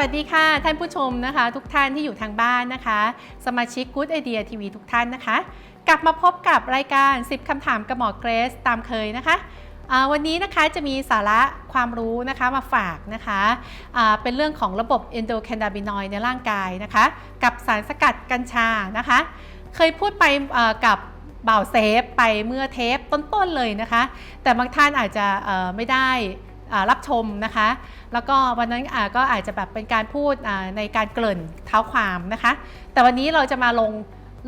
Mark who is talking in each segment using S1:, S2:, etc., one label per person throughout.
S1: วัสดีค่ะ ท่านผู้ชมนะคะ ทุกท่านที่อยู่ทางบ้านนะคะ สมาชิก Good Idea TV ทุกท่านนะคะ กลับมาพบกับรายการ 10 คำถามกับหมอเกรซตามเคยนะคะวันนี้นะคะจะมีสาระความรู้นะคะมาฝากนะคะเป็นเรื่องของระบบ endocannabinoid ในร่างกายนะคะ กับสารสกัดกัญชานะคะ เคยพูดไปกับบ่าวเซฟไปเมื่อเทปต้นๆเลยนะคะ แต่บางท่านอาจจะไม่ได้ รับชมนะคะ แล้วก็วันนั้นก็อาจจะแบบเป็นการพูดในการเกริ่นเท้าความนะคะ แต่วันนี้เราจะมาลง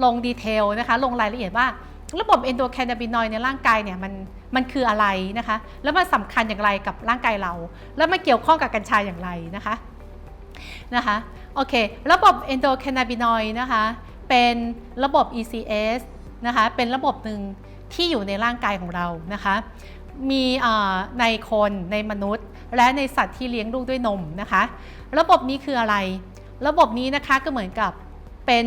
S1: ลงดีเทลนะคะ ลงรายละเอียดว่าระบบ endocannabinoid ในร่างกายเนี่ยมันมันคืออะไรนะคะ แล้วมันสำคัญอย่างไรกับร่างกายเรา แล้วมันเกี่ยวข้องกับกัญชาอย่างไรนะคะนะคะโอเค ระบบ endocannabinoid นะคะเป็นระบบ ECS นะคะเป็นระบบหนึ่งที่อยู่ในร่างกายของเรานะคะ มีในคนในมนุษย์ และในสัตว์ที่เลี้ยงลูกด้วยนมนะคะ ระบบนี้คืออะไร ระบบนี้นะคะก็เหมือนกับเป็น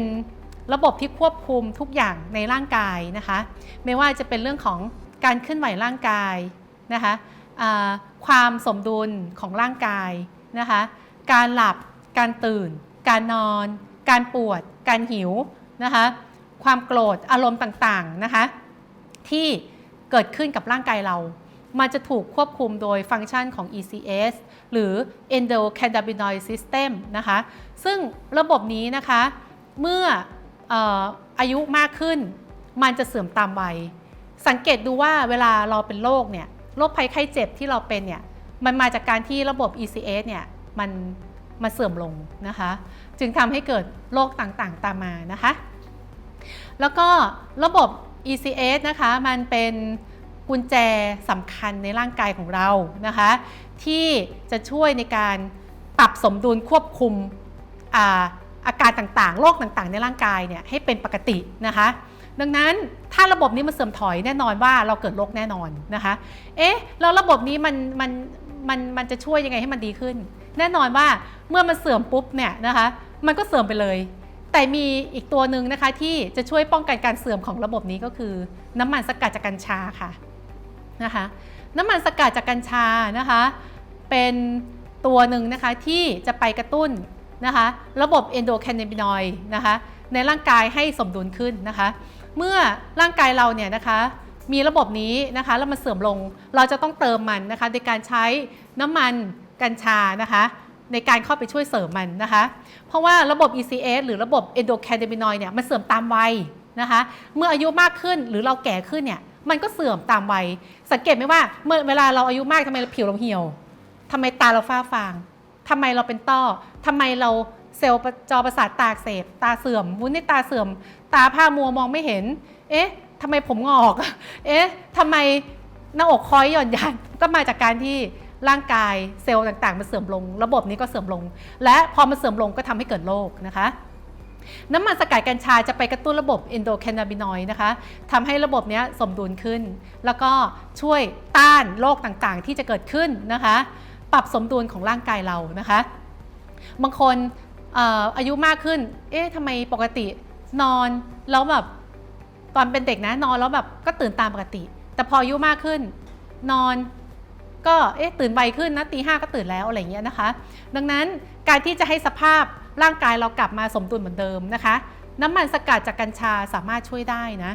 S1: ระบบที่ควบคุมทุกอย่างในร่างกายนะคะ ไม่ว่าจะเป็นเรื่องของการเคลื่อนไหวร่างกายนะคะความสมดุลของร่างกายนะคะ การหลับ การตื่น การนอน การปวด การหิวนะคะ ความโกรธ อารมณ์ต่างๆนะคะ ที่เกิดขึ้นกับร่างกายเรา มันจะถูกควบคุมโดยฟังก์ชันของ ECS หรือ Endocannabinoid System นะคะ ซึ่งระบบนี้นะคะ เมื่อออายุมากขึ้น มันจะเสื่อมตามวัย สังเกตดูว่าเวลาเราเป็นโรคเนี่ย โรคภัยไข้เจ็บที่เราเป็นเนี่ย มันมาจากการที่ระบบ ECS เนี่ย มันมันเสื่อมลงนะคะ จึงทำให้เกิดโรคต่างๆ ตามมานะคะ แล้วก็ระบบ ECS นะคะ มันเป็น กุญแจสำคัญในร่างกายของเรานะคะ ที่จะช่วยในการปรับสมดุลควบคุมอาอาการต่างๆ โรคต่างๆ ในร่างกายเนี่ยให้เป็นปกตินะคะ ดังนั้นถ้าระบบนี้มันเสื่อมถอยแน่นอนว่าเราเกิดโรคแน่นอนนะคะ เอ๊ะแล้วระบบนี้มันมันมันมันจะช่วยยังไงให้มันดีขึ้น แน่นอนว่าเมื่อมันเสื่อมปุ๊บเนี่ยนะคะมันก็เสื่อมไปเลย แต่มีอีกตัวหนึ่งนะคะที่จะช่วยป้องกันการเสื่อมของระบบนี้ก็คือ น้ำมันสกัดจากกัญชาค่ะ นะคะน้ำมันสกัดจากกัญชานะคะเป็นตัวหนึ่งนะคะที่จะไปกระตุ้นนะคะระบบ endocannabinoid นะคะในร่างกายให้สมดุลขึ้นนะคะเมื่อร่างกายเราเนี่ยนะคะมีระบบนี้นะคะแล้วมันเสื่อมลงเราจะต้องเติมมันนะคะในการใช้น้ำมันกัญชานะคะในการเข้าไปช่วยเสริมมันนะคะ เพราะว่าระบบ ECS หรือระบบ endocannabinoid เนี่ยมันเสื่อมตามวัยนะคะ เมื่ออายุมากขึ้นหรือเราแก่ขึ้นเนี่ย มันก็เสื่อมตามวัย สังเกตไหมว่าเมื่อเวลาเราอายุมากทำไมเราผิวเราเหี่ยวทำไมตาเราฝ้าฟางทำไมเราเป็นต้อทำไมเราเซลล์จอประสาทตาเสบตาเสื่อมวุ้นในตาเสื่อม ตาผ้ามัวมองไม่เห็น เอ๊ะทำไมผมงอก เอ๊ะทำไมหน้าอกคอยหย่อนยานก็มาจากการที่ร่างกายเซลล์ต่างๆ มันเสื่อมลง ระบบนี้ก็เสื่อมลง และพอมันเสื่อมลงก็ทำให้เกิดโรคนะคะ น้ำมันสกัดกัญชาจะไปกระตุ้นระบบ endocannabinoid นะคะทำให้ระบบนี้สมดุลขึ้น แล้วก็ช่วยต้านโรคต่างๆ ที่จะเกิดขึ้นนะคะ ปรับสมดุลของร่างกายเรานะคะ บางคนเอ่อายุมากขึ้น เอ๊ะทำไมปกตินอนแล้วแบบตอนเป็นเด็กนะนอนแล้วแบบก็ตื่นตามปกติ แต่พออายุมากขึ้น นอนก็เอ๊ะตื่นไวขึ้นนะตีห้าก็ตื่นแล้วอะไรเงี้ยนะคะ ดังนั้นการที่จะให้สภาพ ร่างกายเรากลับมาสมดุลเหมือนเดิมนะคะ น้ำมันสกัดจากกัญชาสามารถช่วยได้นะ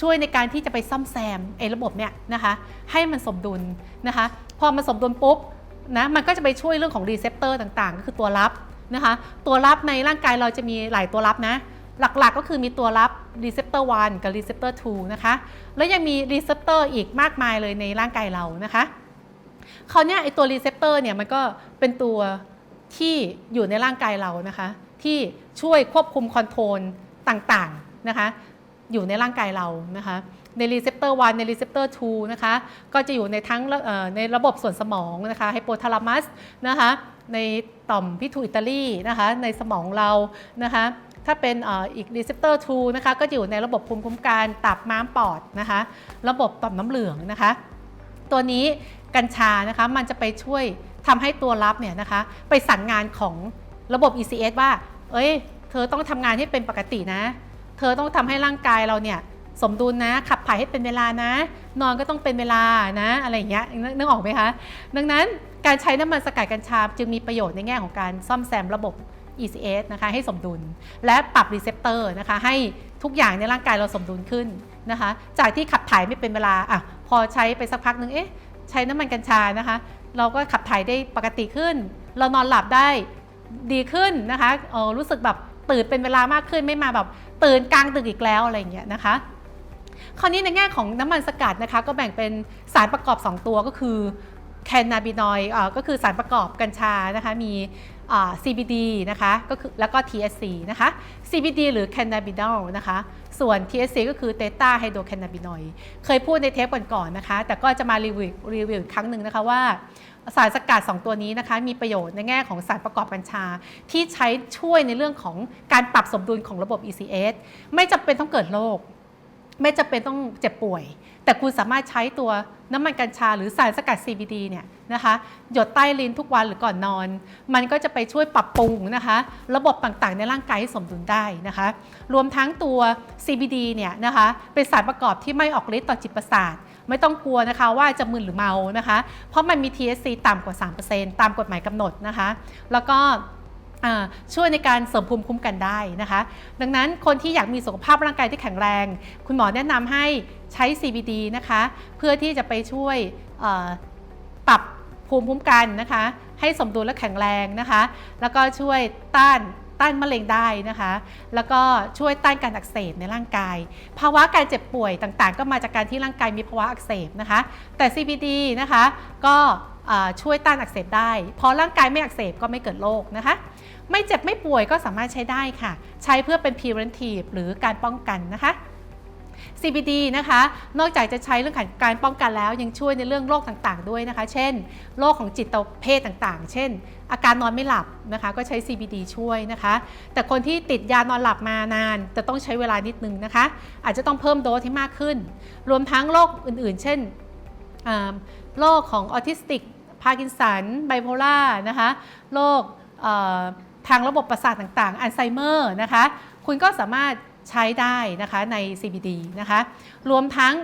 S1: ช่วยในการที่จะไปซ่อมแซมไอ้ระบบเนี่ยนะคะให้มันสมดุลนะคะ พอมันสมดุลปุ๊บนะมันก็จะไปช่วยเรื่องของรีเซพเตอร์ต่างๆ ก็คือตัวรับนะคะ ตัวรับในร่างกายเราจะมีหลายตัวรับนะ หลักๆก็คือมีตัวรับ receptor 1กับ receptor 2นะคะ แล้วยังมี receptor อีกมากมายเลยในร่างกายเรานะคะคราวเนี้ยไอตัว receptor เนี่ยมันก็เป็นตัว ที่อยู่ในร่างกายเรานะคะ ที่ช่วยควบคุมคอนโทรลต่างๆนะคะ อยู่ในร่างกายเรานะคะใน receptor 1ใน receptor 2นะคะก็จะอยู่ในทั้งในระบบส่วนสมองนะคะไฮโปทาลามัสนะคะในต่อมพิทูอิตาลีนะคะในสมองเรานะคะถ้าเป็นเอออีก receptor 2นะคะก็อยู่ในระบบภูมิคุ้มกันตับม้ามปอดนะคะระบบต่อมน้ำเหลืองนะคะ ตัวนี้กัญชานะคะมันจะไปช่วย ทำให้ตัวรับเนี่ยนะคะไปสั่งงานของระบบ ECS ว่า เอ้ย เธอต้องทำงานให้เป็นปกตินะ เธอต้องทำให้ร่างกายเราเนี่ยสมดุลนะ ขับถ่ายให้เป็นเวลานะ นอนก็ต้องเป็นเวลานะ อะไรอย่างเงี้ยนึกออกไหมคะ ดังนั้นการใช้น้ำมันสกัดกัญชาจึงมีประโยชน์ในแง่ของการซ่อมแซมระบบ ECS นะคะให้สมดุล และปรับรีเซพเตอร์นะคะให้ทุกอย่างในร่างกายเราสมดุลขึ้นนะคะ จากที่ขับถ่ายไม่เป็นเวลาอะพอใช้ไปสักพักหนึ่งเอ๊ะใช้น้ำมันกัญชานะคะ เราก็ขับถ่ายได้ปกติขึ้น เรานอนหลับได้ดีขึ้นนะคะเออรู้สึกแบบตื่นเป็นเวลามากขึ้นไม่มาแบบตื่นกลางดึกอีกแล้วอะไรอย่างเงี้ยนะคะ คราวนี้ในแง่ของน้ำมันสกัดนะคะ ก็แบ่งเป็นสารประกอบ 2 ตัวก็คือแคนนาบินอยด์ก็คือสารประกอบกัญชานะคะมี CBD นะคะก็คือแล้วก็ THC นะคะ CBD หรือ cannabinol นะคะ ส่วน THC ก็คือ Theta Hydrocannabinoid เคยพูดในเทปก่อนๆนะคะ แต่ก็จะมารีวิวรีวิวครั้งหนึ่งนะคะว่าสารสกัด 2 ตัวนี้นะคะมีประโยชน์ในแง่ของสารประกอบกัญชา ที่ใช้ช่วยในเรื่องของการปรับสมดุลของระบบ ECS ไม่จำเป็นต้องเกิดโรค ไม่จำเป็นต้องเจ็บป่วย แต่คุณสามารถใช้ตัวน้ำมันกัญชาหรือสารสกัด CBD เนี่ยนะคะหยดใต้ลิ้นทุกวันหรือก่อนนอน มันก็จะไปช่วยปรับปรุงนะคะระบบต่างๆ ในร่างกายให้สมดุลได้นะคะรวมทั้งตัว CBD เนี่ยนะคะเป็นสารประกอบที่ไม่ออกฤทธิ์ต่อจิตประสาทไม่ต้องกลัวนะคะว่าจะมึนหรือเมานะคะ เพราะมันมี THC ต่ำกว่า 3%ตามกฎหมายกำหนดนะคะ แล้วก็ ช่วยในการเสริมภูมิคุ้มกันได้นะคะ ดังนั้นคนที่อยากมีสุขภาพร่างกายที่แข็งแรง คุณหมอแนะนำให้ใช้ CBD นะคะ เพื่อที่จะไปช่วยปรับภูมิคุ้มกันนะคะ ให้สมดุลและแข็งแรงนะคะ แล้วก็ช่วยต้านต้านมะเร็งได้นะคะ แล้วก็ช่วยต้านการอักเสบในร่างกาย ภาวะการเจ็บป่วยต่างๆ ก็มาจากการที่ร่างกายมีภาวะอักเสบนะคะ แต่ CBD นะคะ ก็ช่วยต้านอักเสบได้ พอร่างกายไม่อักเสบก็ไม่เกิดโรคนะคะ ไม่เจ็บไม่ป่วยก็สามารถใช้ได้ค่ะ ใช้เพื่อเป็น preventive หรือการป้องกันนะคะ CBD นะคะ นอกจากจะใช้เรื่องของการป้องกันแล้ว ยังช่วยในเรื่องโรคต่างๆ ด้วยนะคะ เช่น โรคของจิตเภทต่างๆ เช่น อาการนอนไม่หลับนะคะ ก็ใช้ CBD ช่วยนะคะ แต่คนที่ติดยานอนหลับมานาน จะต้องใช้เวลานิดนึงนะคะ อาจจะต้องเพิ่มโดสที่มากขึ้น รวมทั้งโรคอื่นๆ เช่นโรคของออทิสติก พาร์กินสัน ไบโพล่านะคะ โรค ทางระบบประสาทต่างๆ อัลไซเมอร์นะคะ คุณก็สามารถใช้ได้นะคะใน CBD นะคะ รวมทั้ง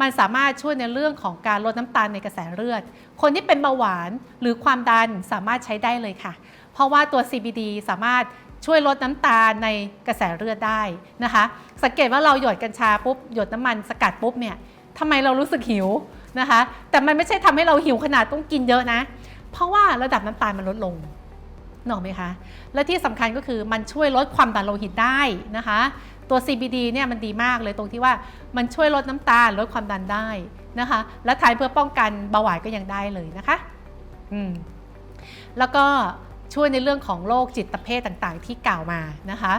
S1: มันสามารถช่วยในเรื่องของการลดน้ำตาลในกระแสเลือด คนที่เป็นเบาหวานหรือความดันสามารถใช้ได้เลยค่ะ เพราะว่าตัว CBD สามารถช่วยลดน้ำตาลในกระแสเลือดได้นะคะ สังเกตว่าเราหยดกัญชาปุ๊บหยดน้ำมันสกัดปุ๊บเนี่ยทำไมเรารู้สึกหิวนะคะ แต่มันไม่ใช่ทำให้เราหิวขนาดต้องกินเยอะนะ เพราะว่าระดับน้ำตาลมันลดลง นึกออกไหมคะ และที่สำคัญก็คือมันช่วยลดความดันโลหิตได้นะคะ ตัว CBD เนี่ยมันดีมากเลยตรงที่ว่ามันช่วยลดน้ำตาลลดความดันได้นะคะ และทานเพื่อป้องกันเบาหวานก็ยังได้เลยนะคะอืมแล้วก็ช่วยในเรื่องของโรคจิตเภทต่างๆ ที่กล่าวมานะคะ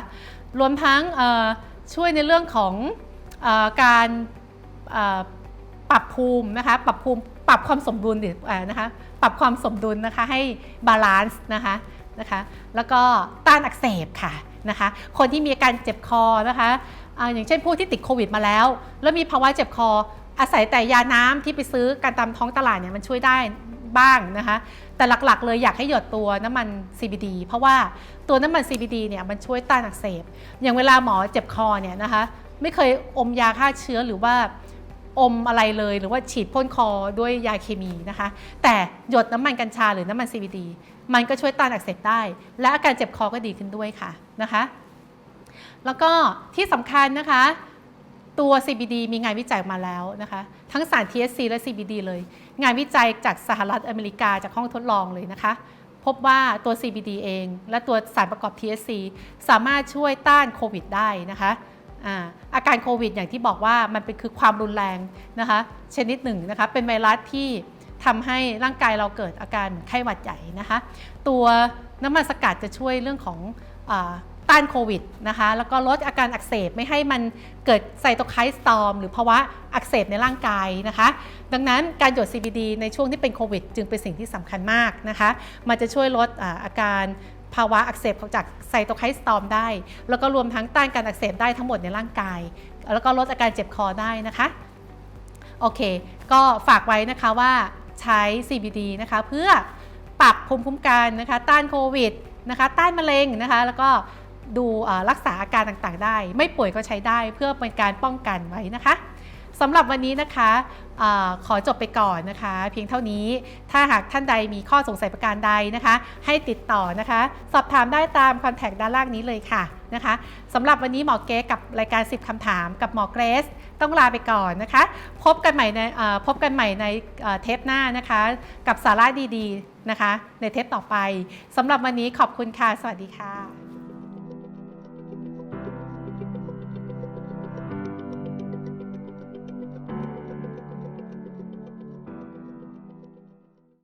S1: รวมทั้งช่วยในเรื่องของอการปรับภูมินะคะ ปรับภูมิ ปรับความสมดุลนะคะ ปรับความสมดุลนะคะให้บาลานซ์นะคะ นะคะ แล้วก็ต้านอักเสบค่ะนะคะ คนที่มีอาการเจ็บคอนะคะอย่างเช่นผู้ที่ติดโควิดมาแล้ว แล้วมีภาวะเจ็บคอ อาศัยแต่ยาน้ำที่ไปซื้อกันตามท้องตลาดเนี่ยมันช่วยได้บ้างนะคะ แต่หลักๆ เลยอยากให้หยดตัวน้ำมัน CBD เพราะว่าตัวน้ำมัน CBD เนี่ยมันช่วยต้านอักเสบ อย่างเวลาหมอเจ็บคอเนี่ยนะคะ ไม่เคยอมยาฆ่าเชื้อหรือว่าอมอะไรเลยหรือว่าฉีดพ่นคอด้วยยาเคมีนะคะ แต่หยดน้ำมันกัญชาหรือน้ำมัน CBD มันก็ช่วยต้านอักเสบได้ และอาการเจ็บคอก็ดีขึ้นด้วยค่ะนะคะ แล้วก็ที่สำคัญนะคะ ตัว CBD มีงานวิจัยมาแล้วนะคะ ทั้งสาร THC และ CBD เลย งานวิจัยจากสหรัฐอเมริกาจากห้องทดลองเลยนะคะ พบว่าตัว CBD เอง และตัวสารประกอบ THC สามารถช่วยต้านโควิดได้นะคะอาการโควิดอย่างที่บอกว่ามันเป็นคือความรุนแรงนะคะชนิดหนึ่งนะคะเป็นไวรัสที่ ทำให้ร่างกายเราเกิดอาการเหมือนไข้หวัดใหญ่นะคะ ตัวน้ำมันสกัดจะช่วยเรื่องของอต้านโควิดนะคะ แล้วก็ลดอาการอักเสบไม่ให้มันเกิดไซโตไคน์สตอมหรือภาวะอักเสบในร่างกายนะคะ ดังนั้นการหยด CBD ในช่วงที่เป็นโควิด จึงเป็นสิ่งที่สำคัญมากนะคะ มันจะช่วยลดอาอาการภาวะอักเสบของจากไซโตไคน์สตอมได้ แล้วก็รวมทั้งต้านการอักเสบได้ทั้งหมดในร่างกาย แล้วก็ลดอาการเจ็บคอได้นะคะ โอเค ก็ฝากไว้นะคะว่า ใช้ CBD นะคะเพื่อปรับภูมิคุ้มกันนะคะต้านโควิดนะคะต้านมะเร็งนะคะแล้วก็ดูรักษาอาการต่างๆได้ ไม่ป่วยก็ใช้ได้เพื่อเป็นการป้องกันไว้นะคะสำหรับวันนี้นะคะอขอจบไปก่อนนะคะ เพียงเท่านี้ถ้าหากท่านใดมีข้อสงสัยประการใดนะคะ ให้ติดต่อนะคะ สอบถามได้ตามคอนแทคด้านล่างนี้เลยค่ะนะคะสำหรับวันนี้หมอเกรซกับรายการ 10คำถามกับหมอเกรซ ต้องลาไปก่อนนะคะ พบกันใหม่ในพบกันใหม่ในเทปหน้านะคะ กับสาระดีๆนะคะ ในเทปต่อไปสำหรับวันนี้ขอบคุณค่ะ สวัสดีค่ะ